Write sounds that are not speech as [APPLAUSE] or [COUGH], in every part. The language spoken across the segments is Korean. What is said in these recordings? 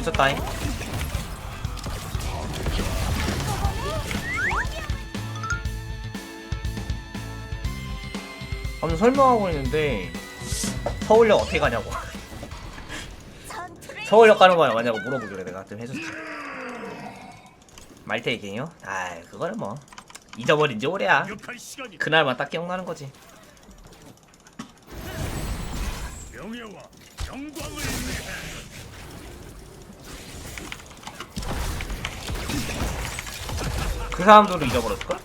있었다잉. 아무튼 설명하고 있는데 서울역 어떻게 가냐고. 서울역 가는 거야 맞냐고 물어보길래 내가 좀 해줬지. 말테 얘기요? 아, 그거는 뭐 잊어버린 지 오래야. 그날만 딱 기억나는 거지. 명예와 영광을 위해 그 사람들도 잊어버렸을걸?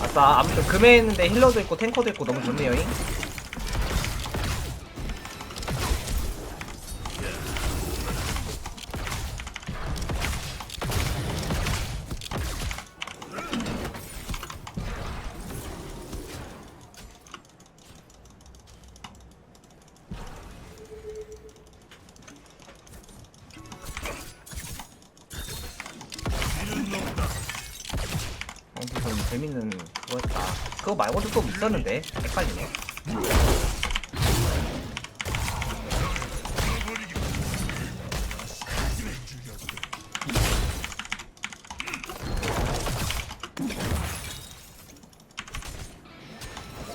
아싸 아무튼 금에 했는데 힐러도 있고 탱커도 있고 너무 좋네요 잉? 말고도 또 있었는데 헷갈리네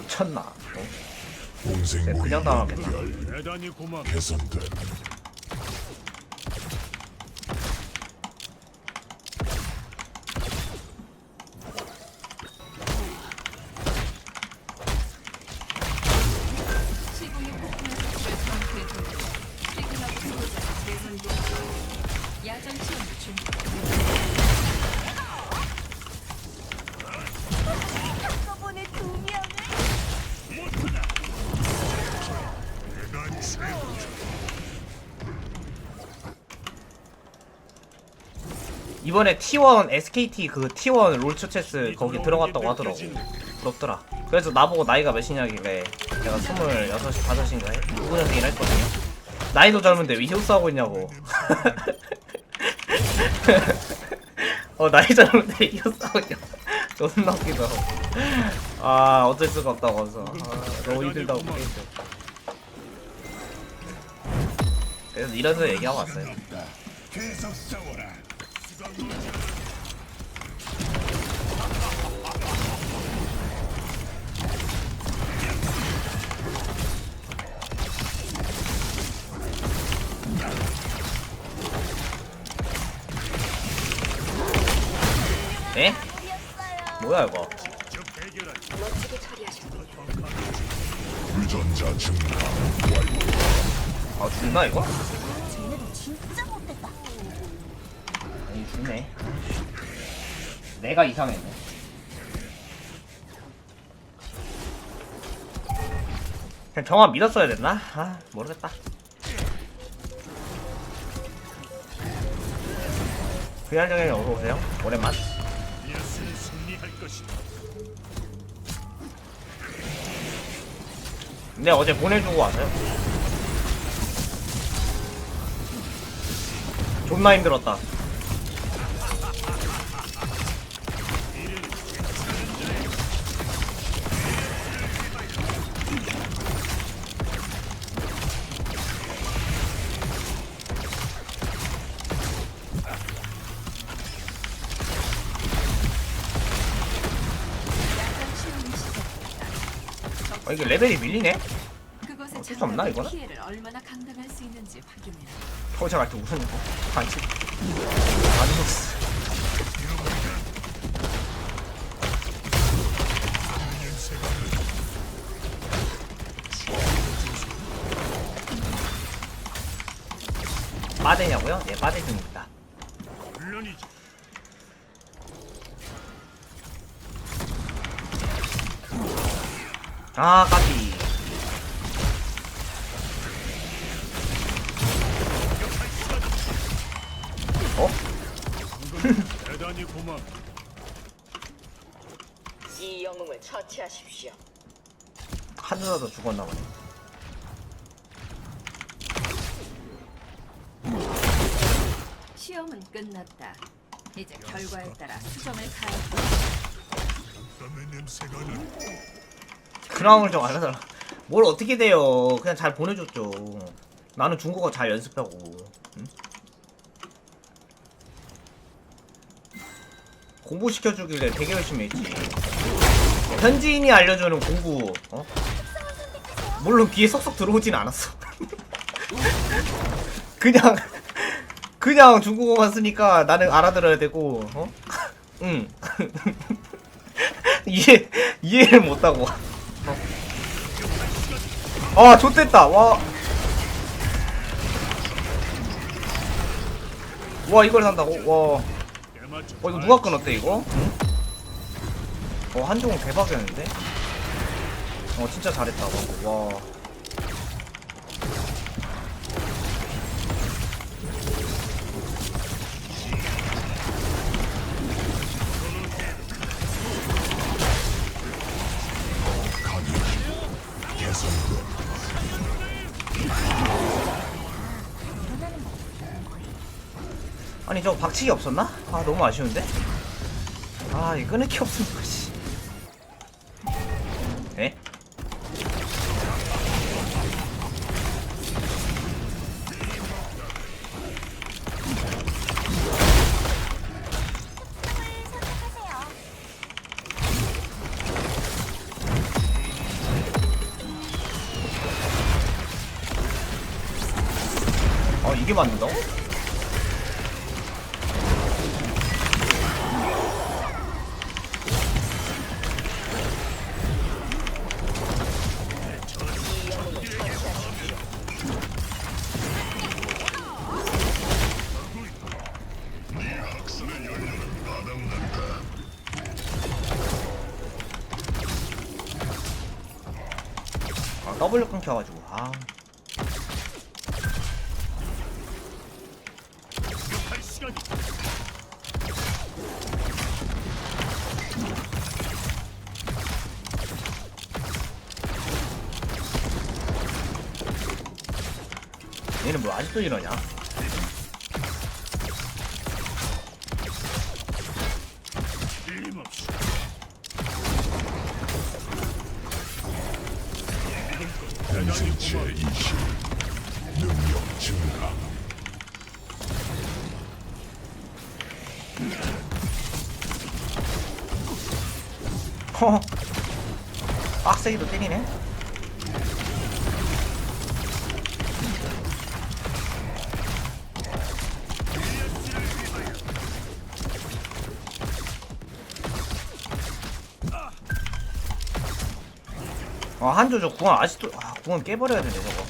미쳤나 어? 동생 그냥 모임 당하겠다. 연결 대단히 고맙 개선됨. 이번에 T1 SKT 그 T1 롤처 체스 거기 들어갔다고 하더라고. 부럽더라. 그래서 나보고 나이가 몇이냐길래 내가 26, 5인가 해? 9년생이라 했거든요. 나이도 젊은데 왜 히오스 하고 있냐고. [LAUGHS] 어 나이 젊은데 히오스 하고 있냐고. [LAUGHS] 존나 웃기다. 아 어쩔 수가 없다고 하면서. 아, 너무 힘들다고 게임도 그래서 이런 소 얘기하고 왔어요 뭐야 이거 유전자 증강. 아 죽나 이거? 쟤네들 진짜 못됐다. 아니 죽네 내가 이상했네 그냥 정화 믿었어야 됐나? 아 모르겠다 그날정님 어서오세요 오랜만 것이다. 근데 어제 보내주고 왔어요. 존나 힘들었다 어 이게 레벨이 밀리네? 그것에 어쩔 수 없나, 이거는? 피해를 얼마나 감당할 수 있는지 확인해라. 포자 갈때 무슨 반칙 안 웃었어 빠데냐고요? 네 빠데 중입니다 물론이지 아 까비 어? 대단히 [LAUGHS] 고맙 이 영웅을 처치하십시오. 하늘라도 죽었나 보네 시험은 끝났다. 이제 결과에 따라 수정을 가야 땀의 냄새가 나 크라운을 좀 알려달라 뭘 어떻게 돼요 그냥 잘 보내줬죠 나는 중국어 잘 연습하고 응? 공부 시켜주길래 되게 열심히 했지 현지인이 알려주는 공부 어? 물론 귀에 쏙쏙 들어오진 않았어 [LAUGHS] 그냥 그냥 중국어만 쓰니까 나는 알아들어야 되고 어? [LAUGHS] 응 [LAUGHS] 이해 이해를 못하고 아 좋댔다 와. 와 이걸 산다고? 와. 어 이거 누가 끊었대 이거? 응? 어 한종은 대박이었는데? 어 진짜 잘했다 방금 와 저거 박치기 없었나? 아 너무 아쉬운데? 아 이거 끊을 게 없으니까 씨 에? 어 이게 맞는다고? 아 W 끊겨가지고 아 얘는 뭐 아직도 이러냐? 허 [LAUGHS] 빡세기도 때리네. 아 한조 저 궁을 아직도 아 궁은 깨버려야 되네 저거.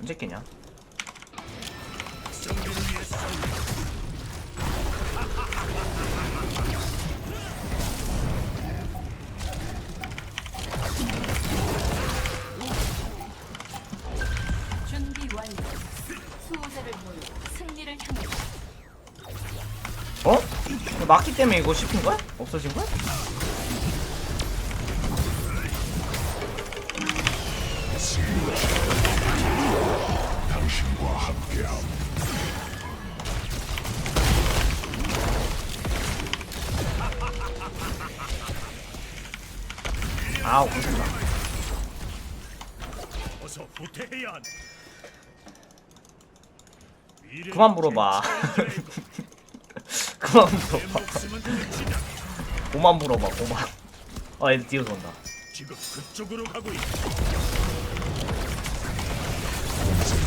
언제 깨냐 막기 때문에 이거 씹힌 거야? 없어진 거야? 아우. 미래는 그만 물어봐 그만 내 물어봐. 고만 물어봐 고만 아 애들 뒤에서 온다.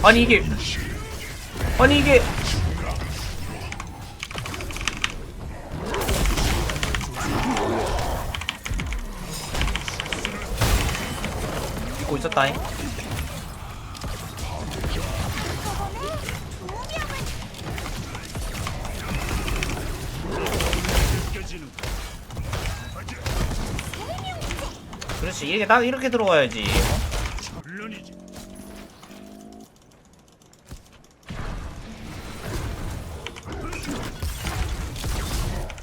아니 이게 아니 이게 믿고 있었다잉 이게 딱 이렇게 들어가야지 어? 물론이지.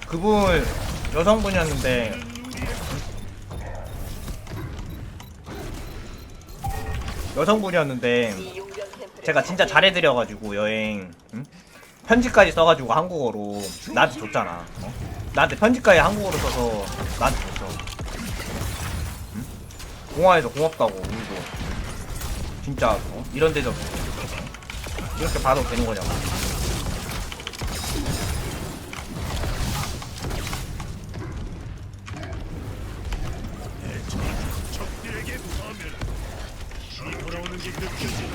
그분 여성분이었는데 여성분이었는데 제가 진짜 잘해드려가지고 여행 응? 편지까지 써가지고 한국어로 나한테 줬잖아 어? 나한테 편지까지 한국어로 써서 나한테? 공화해서 고맙다고 우리도 진짜 어? 이런 데서 이렇게 봐도 되는 거냐고 적들에게 파멸. 돌아오는 게 느껴지는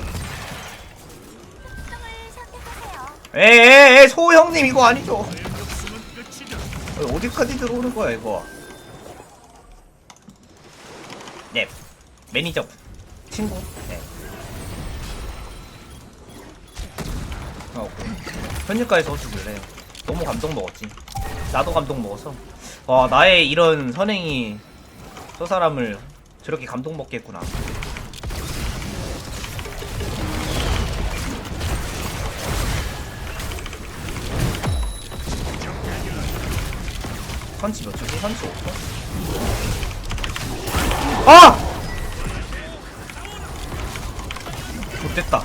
특성을 선택하세요. 에에에 소 형님 이거 아니죠 어디까지 들어오는 거야 이거 네 매니저. 친구. 네. 어, 현실가에서 어쩌길래 너무 감동 먹었지. 나도 감동 먹었어 와 나의 이런 선행이 저 사람을 저렇게 감동 먹게 했구나. 선치 몇 초지? 선치 5초? 아! 됐다.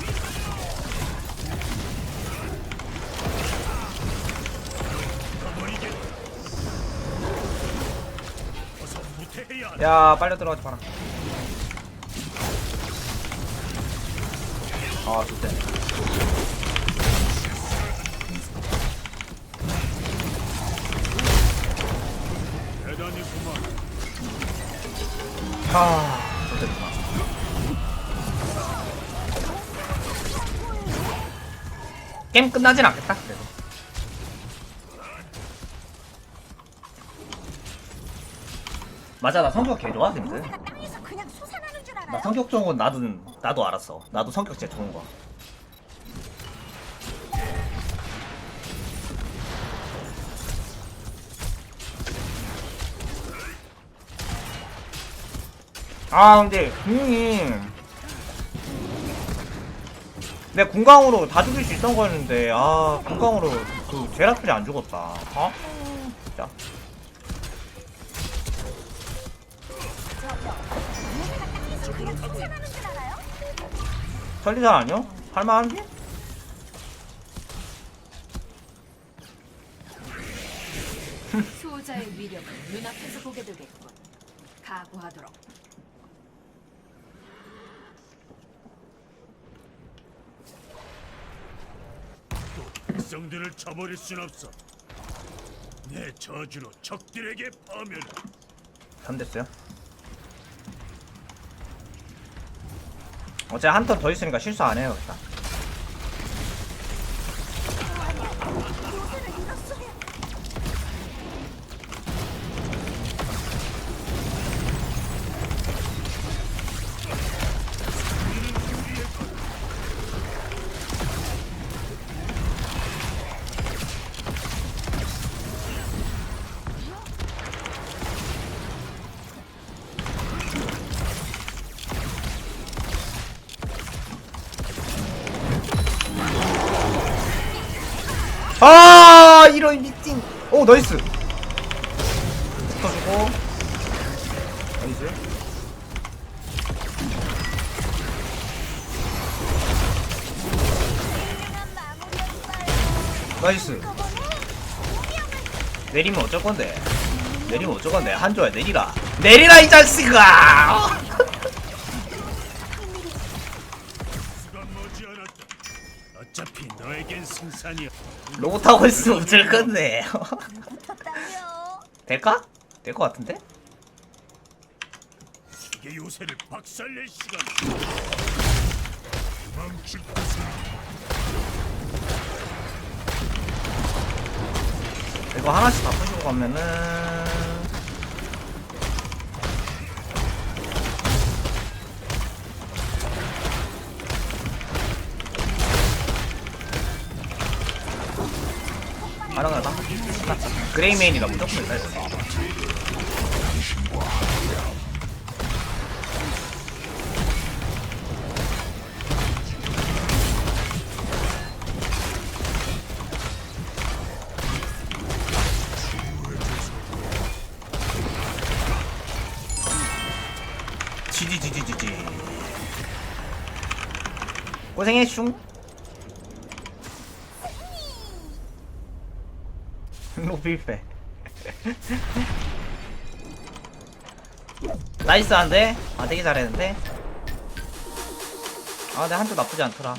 야 빨려 들어가지 마라 아 좋대. 아 게임 끝나진 않겠다. 그래도. 맞아 나 성격 개 좋아 근데. 내가 땅에서 그냥 솟아나는 줄 나 알아요. 성격 좋은 건 나도 나도 알았어. 나도 성격 진짜 좋은 거야 아 근데 궁이 내 궁강으로 다 죽일 수 있던 거였는데 아 궁강으로 그 제라툴이 안 죽었다 어? 내가 알아요. 천리산 아니요? 할만한데? 수호자의 [LAUGHS] 위력을 눈앞에서 보게 되겠군. 각오하도록. 백성들을 쳐버릴 순 없어. 내 저주로 적들에게 파멸. 전 됐어요. 어제 한턴 더 있으니까 실수 안 해요, 일단. 나이스. 붙어주고. 나이스. 나이스. 내리면 어쩔 건데? 내리면 어쩔 건데? 한조야, 내리라. 내리라, 이 자식아! 수가 머지않았다. 어차피 너에겐 승산이야. 로봇 타고 있으면 건데? 붙었다고요. 될까? 될 것 같은데? 이게 요새를 박살낼 시간. 망칠 것은 이거 하나씩 다 부시고 가면은 가능하다. 끝났다 그레이메인이다 무조건 있다 이거. 지지지지지지. 고생해 슝 로비페 나이스 한데? 아 되게 잘했는데? 아 근데 한쪽 나쁘지 않더라